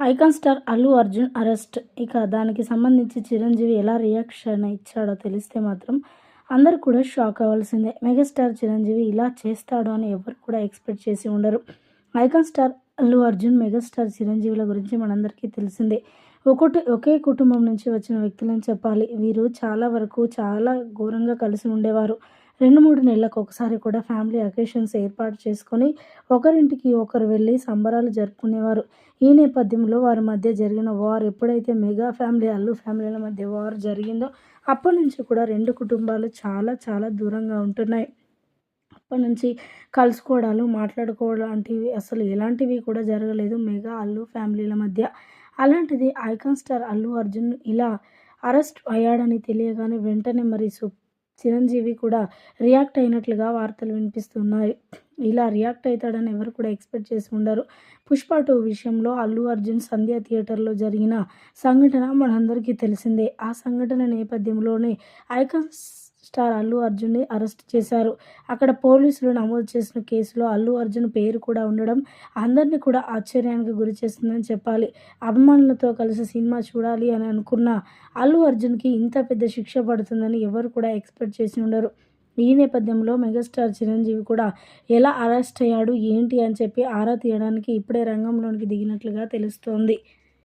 Icon star Allu Arjun arrest. ఇక దానికి సంబంధించి చిరంజీవి ఎలా రియాక్షన్ ఇచ్చాడో తెలిస్తే మాత్రం అందరు కూడా షాక్ అవ్వాల్సిందే. మెగాస్టార్ చిరంజీవి ఇలా చేస్తాడు అని ఎవరు కూడా ఎక్స్పెక్ట్ చేసి ఉండరు. Icon star Allu Arjun megastar చిరంజీవుల గురించి మనందరికీ తెలిసిందే. ఒకటి ఒకే కుటుంబం నుంచి వచ్చిన వ్యక్తులని చెప్పాలి. వీరు చాలా వరకు చాలా ఘోరంగా కలిసి ఉండేవారు. రెండు మూడు నెలలకు ఒకసారి కూడా ఫ్యామిలీ అకేషన్స్ ఏర్పాటు చేసుకొని ఒకరింటికి ఒకరు వెళ్ళి సంబరాలు జరుపుకునేవారు. ఈ నేపథ్యంలో వారి మధ్య జరిగిన వార్ ఎప్పుడైతే మెగా ఫ్యామిలీ అల్లు ఫ్యామిలీల మధ్య వార్ జరిగిందో అప్పటి నుంచి కూడా రెండు కుటుంబాలు చాలా చాలా దూరంగా ఉంటున్నాయి. అప్పటి నుంచి కలుసుకోవడాలు మాట్లాడుకోవడం లాంటివి అసలు ఎలాంటివి కూడా జరగలేదు మెగా అల్లు ఫ్యామిలీల మధ్య. అలాంటిది ఐకాన్ స్టార్ అల్లు అర్జున్ ఇలా అరెస్ట్ అయ్యాడని తెలియగానే వెంటనే మరి సు చిరంజీవి కూడా రియాక్ట్ అయినట్లుగా వార్తలు వినిపిస్తున్నాయి. ఇలా రియాక్ట్ అవుతాడని ఎవరు కూడా ఎక్స్పెక్ట్ చేసి ఉండరు. పుష్ప టూ విషయంలో అల్లు అర్జున్ సంధ్య థియేటర్లో జరిగిన సంఘటన మనందరికీ తెలిసిందే. ఆ సంఘటన నేపథ్యంలోనే ఐకాన్స్ స్టార్ అల్లు అర్జున్ని అరెస్ట్ చేశారు. అక్కడ పోలీసులు నమోదు చేసిన కేసులో అల్లు అర్జున్ పేరు కూడా ఉండడం అందరినీ కూడా ఆశ్చర్యానికి గురి చేస్తుందని చెప్పాలి. అభిమానులతో కలిసి సినిమా చూడాలి అని అనుకున్న అల్లు అర్జున్కి ఇంత పెద్ద శిక్ష పడుతుందని ఎవరు కూడా ఎక్స్పెక్ట్ చేసి ఉండరు. ఈ నేపథ్యంలో మెగాస్టార్ చిరంజీవి కూడా ఎలా అరెస్ట్ అయ్యాడు ఏంటి అని చెప్పి ఆరా తీయడానికి ఇప్పుడే రంగంలోనికి దిగినట్లుగా తెలుస్తోంది.